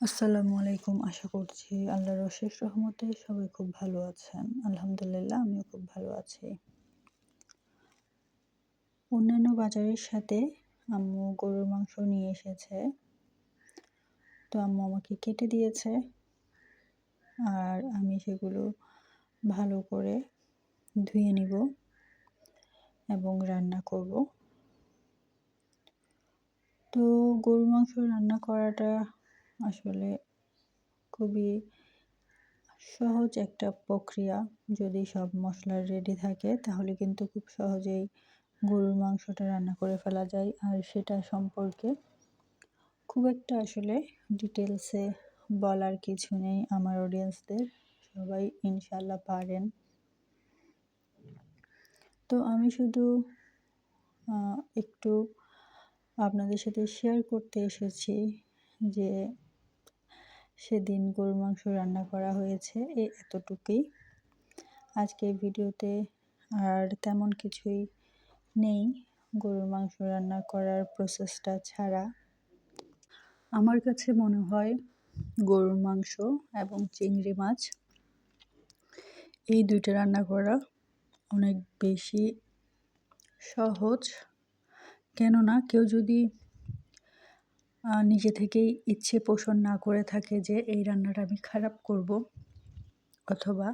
আসসালামু আলাইকুম। আশা করছি আল্লাহর অশেষ রহমতে সবাই খুব ভালো আছেন। আলহামদুলিল্লাহ, আমিও খুব ভালো আছি। অন্যান্য বাজারের সাথে আম্মু গরুর মাংস নিয়ে এসেছে। তো আম্মু আমাকে কেটে দিয়েছে। আর আমি সেগুলো ভালো করে ধুয়ে নিব এবং রান্না করব। তো গরুর মাংস রান্না করাটা আসলে খুবই সহজ একটা প্রক্রিয়া। যদি সব মশলা রেডি থাকে, তাহলে কিন্তু খুব সহজেই গরুর মাংসটা রান্না করে ফেলা যায়। আর সেটা সম্পর্কে খুব একটা আসলে ডিটেলসে বলার কিছু নেই আমার অডিয়েন্সদের সবাই ইনশাল্লাহ পারেন। তো আমি শুধু একটু আপনাদের সাথে শেয়ার করতে এসেছি যে সেদিন গরুর মাংস রান্না করা হয়েছে এই এতটুকুই। আজকে ভিডিওতে আর তেমন কিছুই নেই। গরুর মাংস রান্না করার প্রসেসটা ছাড়া। আমার কাছে মনে হয় গরুর মাংস এবং চিংড়ি মাছ এই দুইটা রান্না করা অনেক বেশি সহজ। কেননা কেউ যদি নিজে থেকেই ইচ্ছে পোষণ না করে থাকে যে, এই রান্নাটা আমি খারাপ করব। অথবা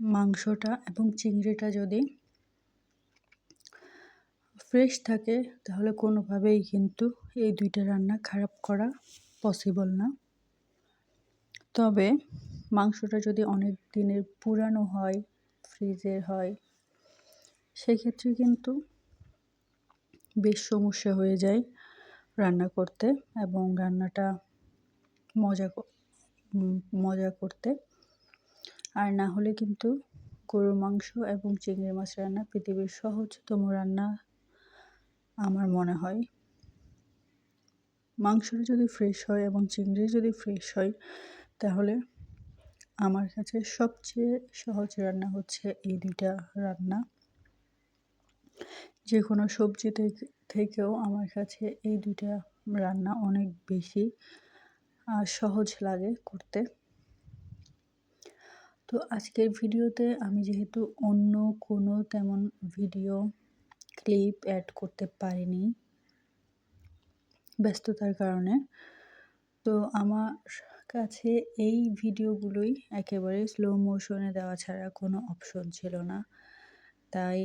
মাংসটা এবং চিংড়িটা যদি ফ্রেশ থাকে, তাহলে কোনোভাবেই কিন্তু এই দুইটা রান্না খারাপ করা পসিবল না। তবে মাংসটা যদি অনেক দিনের পুরানো হয় ফ্রিজের হয়, সেক্ষেত্রে কিন্তু বেশ সমস্যা হয়ে যায়। রান্না করতে এবং রান্নাটা মজা মজা করতে। আর না হলে কিন্তু গরুর মাংস এবং চিংড়ি মাছ রান্না পৃথিবীর সহজতম রান্না আমার মনে হয়। মাংসটা যদি ফ্রেশ হয় এবং চিংড়ি যদি ফ্রেশ হয়, তাহলে আমার কাছে সবচেয়ে সহজ রান্না হচ্ছে এই দুইটা রান্না। যে কোনো সবজি থেকেও আমার কাছে এই দুইটা রান্না অনেক বেশি সহজ লাগে করতে। তো আজকের ভিডিওতে আমি যেহেতু অন্য কোনো তেমন ভিডিও ক্লিপ অ্যাড করতে পারিনি ব্যস্ততার কারণে, তো আমার কাছে এই ভিডিওগুলোই একেবারে স্লো মোশনে দেওয়া ছাড়া কোনো অপশন ছিল না। তাই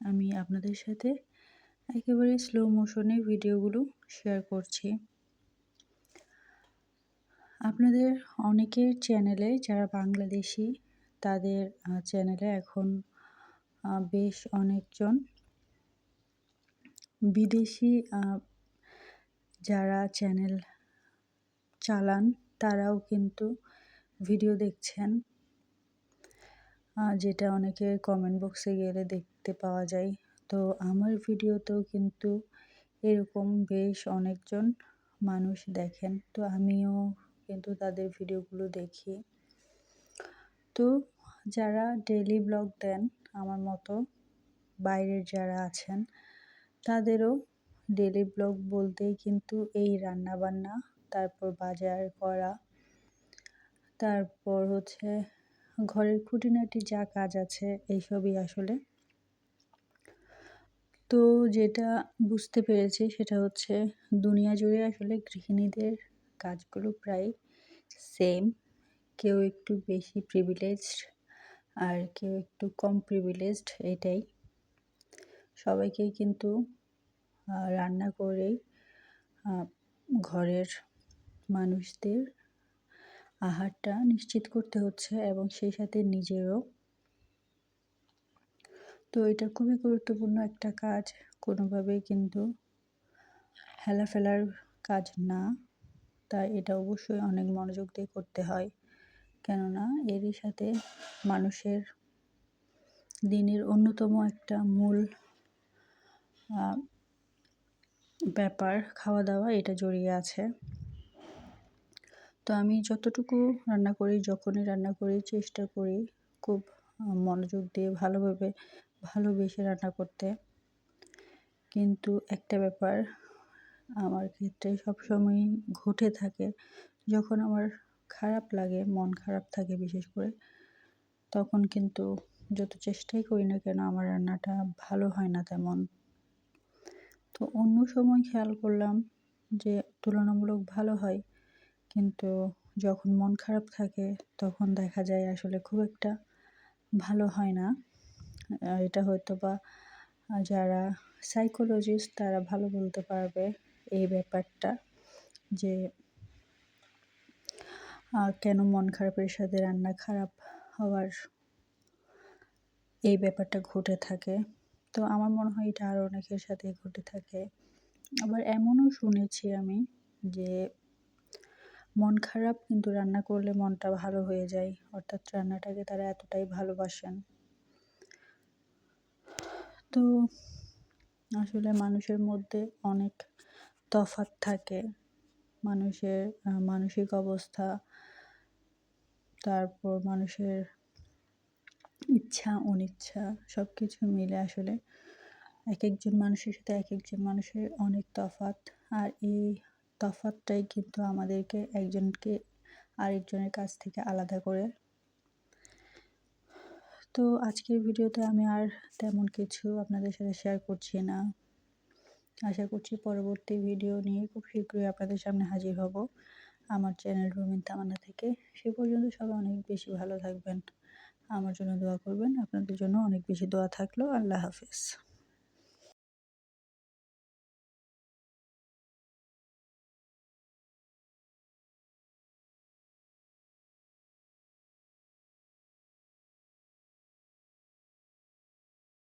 আমি আপনাদের সাথে একেবারে স্লো মোশনে ভিডিওগুলো শেয়ার করছি। আপনাদের অনেকের চ্যানেলে যারা বাংলাদেশি, তাদের চ্যানেলে এখন বেশ অনেকজন বিদেশি যারা চ্যানেল চালান, তারাও কিন্তু ভিডিও দেখছেন। যেটা অনেকের কমেন্ট বক্সে গেলে দেখতে পাওয়া যায়। তো আমার ভিডিওতেও কিন্তু এরকম বেশ অনেকজন মানুষ দেখেন। তো আমিও কিন্তু তাদের ভিডিওগুলো দেখি। তো যারা ডেলি ব্লগ দেন, আমার মতো বাইরের যারা আছেন, তাদেরও ডেলি ব্লগ বলতেই কিন্তু এই রান্না বান্না তারপর বাজার করা, তারপর হচ্ছে ঘরের খুঁটিনাটি যা কাজ আছে, এইসবই আসলে তো যেটা বুঝতে পেরেছি সেটা হচ্ছে দুনিয়া জুড়ে আসলে গৃহিণীদের কাজগুলো প্রায় সেম কেউ একটু বেশি প্রিভিলেজড আর কেউ একটু কম প্রিভিলেজড এটাই। সবাইকেই কিন্তু রান্না করেই ঘরের মানুষদের আহারটা নিশ্চিত করতে হচ্ছে এবং সেই সাথে নিজেরও তো এটা খুবই গুরুত্বপূর্ণ একটা কাজ। কোনোভাবেই কিন্তু হেলাফেলার কাজ না। তাই এটা অবশ্যই অনেক মনোযোগ দিয়ে করতে হয়। কেননা এরই সাথে মানুষের দিনের অন্যতম একটা মূল ব্যাপার খাওয়া দাওয়া এটা জড়িয়ে আছে। তো আমি যতটুকু রান্না করি, যখনই রান্না করি, চেষ্টা করি খুব মনোযোগ দিয়ে ভালোভাবে ভালোবেসে রান্না করতে। কিন্তু একটা ব্যাপার আমার ক্ষেত্রে সবসময়ই ঘটে থাকে, যখন আমার খারাপ লাগে, মন খারাপ থাকে বিশেষ করে, তখন কিন্তু যত চেষ্টাই করি না কেন আমার রান্নাটা ভালো হয় না তেমন। তো অন্য সময় খেয়াল করলাম যে তুলনামূলক ভালো হয়, কিন্তু যখন মন খারাপ থাকে তখন দেখা যায় আসলে খুব একটা ভালো হয় না। এটা হয়তো বা যারা সাইকোলজিস্ট তারা ভালো বলতে পারবে এই ব্যাপারটা যে কেন মন খারাপের সাথে রান্না খারাপ হওয়ার এই ব্যাপারটা ঘটে থাকে। তো আমার মনে হয় এটা আরও অনেকের সাথে ঘটে থাকে। আবার এমনও শুনেছি আমি যে, মন খারাপ কিন্তু রান্না করলে মনটা ভালো হয়ে যায়। অর্থাৎ রান্নাটাকে তারা এতটাই ভালোবাসেন। তো আসলে মানুষের মধ্যে অনেক তফাৎ থাকে। মানুষের মানসিক অবস্থা, তারপর মানুষের ইচ্ছা, অনিচ্ছা সব কিছু মিলে আসলে এক একজন মানুষের সাথে এক একজন মানুষের অনেক তফাৎ। আর এই তফাৎটাই কিন্তু আমাদেরকে একজনকে আরেকজনের কাছ থেকে আলাদা করে তো আজকের ভিডিওতে আমি আর তেমন কিছু আপনাদের সাথে শেয়ার করছি না। আশা করছি পরবর্তী ভিডিও নিয়ে খুব শীঘ্রই আপনাদের সামনে হাজির হব। আমার চ্যানেল রুমিন তামান্না থেকে। সে পর্যন্ত সবাই অনেক বেশি ভালো থাকবেন। আমার জন্য দোয়া করবেন। আপনাদের জন্য অনেক বেশি দোয়া থাকল। আল্লাহ হাফিজ।